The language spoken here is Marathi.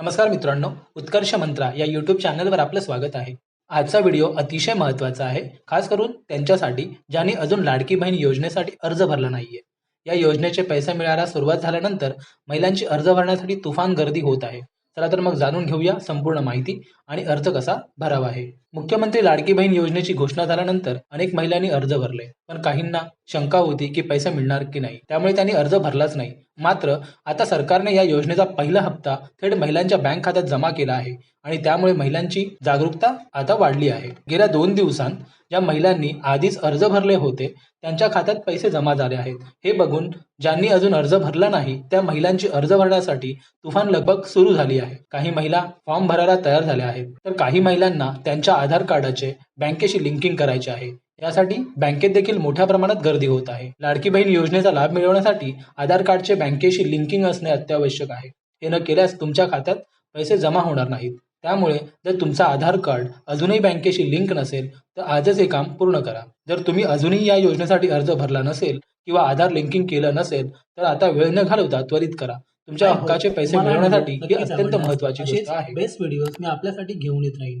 नमस्कार मित्रांनो उत्कर्ष मंत्रा या यूट्यूब चॅनलवर आपलं स्वागत आहे. आजचा व्हिडिओ अतिशय महत्त्वाचा आहे खास करून त्यांच्यासाठी ज्यांनी अजून लाडकी बहीण योजनेसाठी अर्ज भरला नाहीये. या योजनेचे पैसे मिळायला सुरुवात झाल्यानंतर महिलांची अर्ज भरण्यासाठी तुफान गर्दी होत आहे. चला तर मग जाणून घेऊया संपूर्ण माहिती आणि अर्ज कसा भरावा आहे. मुख्यमंत्री लाडकी बहीण योजनेची घोषणा झाल्यानंतर अनेक महिलांनी अर्ज भरले. पण काहींना शंका होती की पैसे मिळणार की नाही. त्यामुळे त्यांनी अर्ज भरलाच नाही. मात्र आता सरकारने या योजनेचा पहिला हप्ता थेट महिलांच्या बँक खात्यात जमा केला आहे आणि त्यामुळे महिलांची जागरूकता आता वाढली आहे. गेल्या दोन दिवसांत ज्या महिलांनी आधीच अर्ज भरले होते त्यांच्या खात्यात पैसे जमा झाले आहेत. हे बघून ज्यांनी अजून अर्ज भरला नाही त्या महिलांची अर्ज भरण्यासाठी तुफान लगबग सुरू झाली आहे. काही महिला फॉर्म भरायला तयार झाल्या आहेत. तर काही महिलांना त्यांच्या आधार कार्डाचे बँकेशी लिंकिंग करायचे आहे. यासाठी बँकेत देखील मोठ्या प्रमाणात गर्दी होत आहे. लाडकी बहीण योजनेचा लाभ मिळवण्यासाठी आधार कार्डचे बँकेशी लिंकिंग असणे अत्यावश्यक आहे. हे न केल्यास तुमच्या खात्यात पैसे जमा होणार नाहीत. त्यामुळे जर तुमचा आधार कार्ड अजूनही बँकेशी लिंक नसेल तर आजच हे काम पूर्ण करा. जर तुम्ही अजूनही या योजनेसाठी अर्ज भरला नसेल किंवा आधार लिंकिंग केलं नसेल तर आता वेळ न घालवता त्वरित करा. तुमच्या हक्काचे पैसे मिळवण्यासाठी ही अत्यंत महत्वाची गोष्ट आहे. बेस्ट व्हिडिओ मी आपल्यासाठी घेऊन येत राहील